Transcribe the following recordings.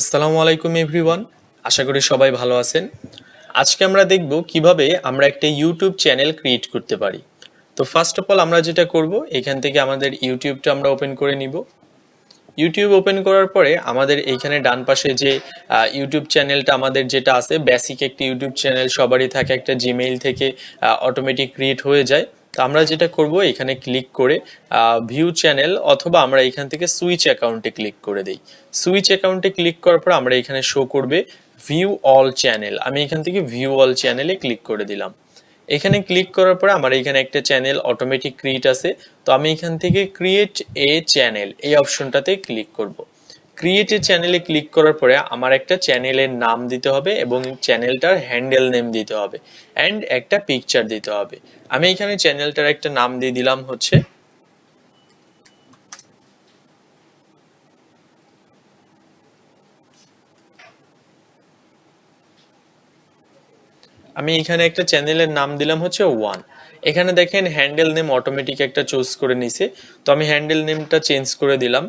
আসসালামু আলাইকুম এভরিওয়ান আশা করি সবাই ভালো আছেন। আজকে আমরা দেখব কীভাবে আমরা একটা ইউটিউব চ্যানেল ক্রিয়েট করতে পারি। তো ফার্স্ট অফ অল আমরা যেটা করব, এখান থেকে আমাদের ইউটিউবটা আমরা ওপেন করে নিব। ইউটিউব ওপেন করার পরে আমাদের এইখানে ডান পাশে যে ইউটিউব চ্যানেলটা আমাদের যেটা আছে বেসিক একটা ইউটিউব চ্যানেল সবারই থাকে, একটা জিমেইল থেকে অটোমেটিক ক্রিয়েট হয়ে যায়। তো আমরা যেটা করব, এখানে ক্লিক করে ভিউ চ্যানেল অথবা আমরা এখান থেকে সুইচ অ্যাকাউন্টে ক্লিক করে দেই। সুইচ অ্যাকাউন্টে ক্লিক করার পর আমরা এখানে শো করবে ভিউ অল চ্যানেল আমি এখান থেকে ভিউ অল চ্যানেলে ক্লিক করে দিলাম। এখানে ক্লিক করার পরে আমার এখানে একটা চ্যানেল অটোমেটিক ক্রিয়েট আছে। তো আমি এখান থেকে ক্রিয়েট এ চ্যানেল এই অপশনটাতে ক্লিক করব। ক্রিয়েট এ চ্যানেলে ক্লিক করার পরে আমার একটা চ্যানেলের নাম দিতে হবে এবং চ্যানেলটার হ্যান্ডেল নেম দিতে হবে অ্যান্ড একটা পিকচার দিতে হবে। আমি এখানে চ্যানেলটার একটা নাম দিয়ে দিলাম হচ্ছে আমি এখানে একটা চ্যানেলের নাম দিলাম হচ্ছে ওয়ান এখানে দেখেন হ্যান্ডেল নেম অটোমেটিক একটা চুজ করে নিছে। তো আমি হ্যান্ডেল নেমটা চেঞ্জ করে দিলাম।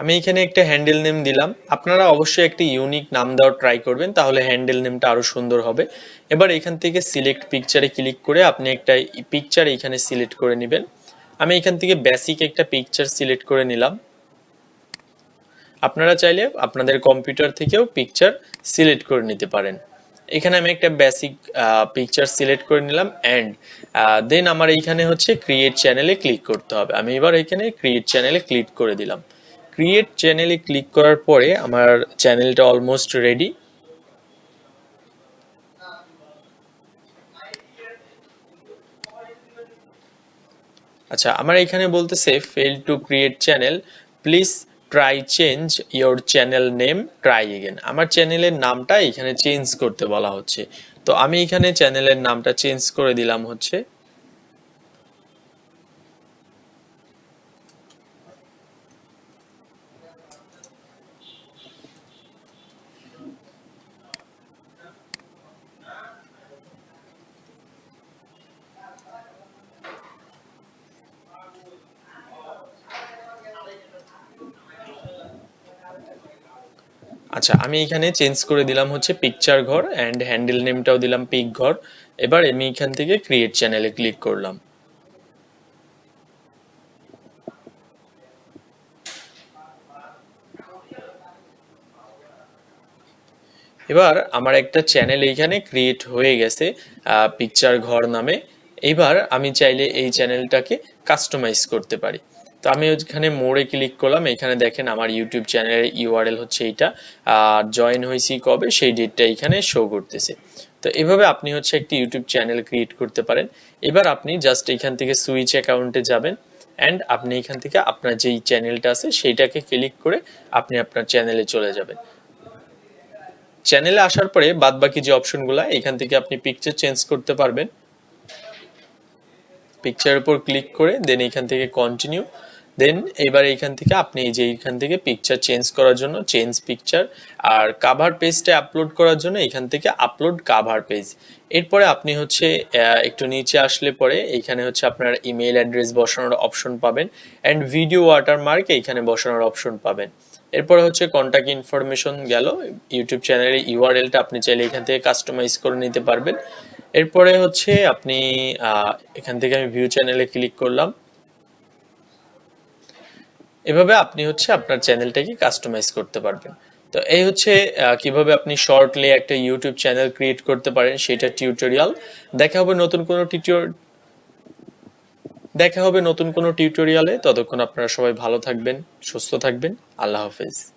আমি এখানে একটা হ্যান্ডেল নেম দিলাম। আপনারা অবশ্যই একটা ইউনিক নাম দেওয়ার ট্রাই করবেন, তাহলে হ্যান্ডেল নেমটা আরও সুন্দর হবে। এবার এখান থেকে সিলেক্ট পিকচারে ক্লিক করে আপনি একটা পিকচার এখানে সিলেক্ট করে নেবেন। আমি এখান থেকে বেসিক একটা পিকচার সিলেক্ট করে নিলাম। আপনারা চাইলে আপনাদের কম্পিউটার থেকেও পিকচার সিলেক্ট করে নিতে পারেন। এখানে আমি একটা বেসিক পিকচার সিলেক্ট করে নিলাম অ্যান্ড দেন আমার এইখানে হচ্ছে ক্রিয়েট চ্যানেলে ক্লিক করতে হবে। আমি এবার এখানে ক্রিয়েট চ্যানেলে ক্লিক করে দিলাম। ক্রিয়েট চ্যানেলে ক্লিক করার পরে আমার চ্যানেলটা অলমোস্ট রেডি আচ্ছা আমার এখানে বলতেছে fail to create channel please try change your channel name try again আমার চ্যানেলের নামটা এখানে চেঞ্জ করতে বলা হচ্ছে। তো আমি এখানে চ্যানেলের নামটা চেঞ্জ করে দিলাম হচ্ছে। আচ্ছা আমি এখানে চেঞ্জ করে দিলাম হচ্ছে পিকচার ঘর অ্যান্ড হ্যান্ডেল নেমটাও দিলাম পিক ঘর। এবার আমি এখান থেকে ক্রিয়েট চ্যানেলে ক্লিক করলাম। এবার আমার একটা চ্যানেল এইখানে ক্রিয়েট হয়ে গেছে পিকচার ঘর নামে। এবার আমি চাইলে এই চ্যানেলটাকে কাস্টমাইজ করতে পারি। তো আমি ওইখানে মোড়ে ক্লিক করলাম, এখানে দেখেন আমার ইউটিউব চ্যানেলের ইউআরএল হচ্ছে এইটা। আর জয়েন হয়েছি কবে? সেই ডেটটা এখানে শো করতেছে। তো এভাবে আপনি হচ্ছে একটি ইউটিউব চ্যানেল ক্রিয়েট করতে পারেন। এবার আপনি জাস্ট এখান থেকে সুইচ অ্যাকাউন্টে যাবেন অ্যান্ড আপনি এখান থেকে আপনার যেই চ্যানেলটা আছে, সেইটাকে ক্লিক করে আপনি আপনার চ্যানেলে চলে যাবেন। চ্যানেলে আসার পরে বাদ বাকি যে অপশনগুলো, এখান থেকে আপনি পিকচার চেঞ্জ করতে পারবেন। পিকচারের উপর ক্লিক করে দেন এখান থেকে কন্টিনিউ দেন এবার এইখান থেকে আপনি যে এইখান থেকে পিকচার চেঞ্জ করার জন্য চেঞ্জ পিকচার আর কাভার পেজটা আপলোড করার জন্য এখান থেকে আপলোড কাভার পেজ এরপরে আপনি হচ্ছে একটু নিচে আসলে পরে এখানে হচ্ছে আপনার ইমেল অ্যাড্রেস বসানোর অপশন পাবেন। অ্যান্ড ভিডিও ওয়াটারমার্ক এখানে বসানোর অপশন পাবেন। এরপরে হচ্ছে কন্ট্যাক্ট ইনফরমেশন গেল। ইউটিউব চ্যানেলের ইউআরএলটা আপনি চাইলে এখান থেকে কাস্টমাইজ করে নিতে পারবেন। এরপরে হচ্ছে আপনি এখান থেকে আমি ভিউ চ্যানেলে ক্লিক করলাম। এভাবে আপনি হচ্ছে আপনার চ্যানেলটাকে কাস্টমাইজ করতে পারবেন। তো এই হচ্ছে কীভাবে আপনি শর্টলি একটা ইউটিউব চ্যানেল ক্রিয়েট করতে পারেন, সেটা টিউটোরিয়াল দেখা হবে নতুন কোনো দেখা হবে নতুন কোনো টিউটোরিয়ালে ততক্ষণ আপনারা সবাই ভালো থাকবেন সুস্থ থাকবেন। আল্লাহ হাফেজ।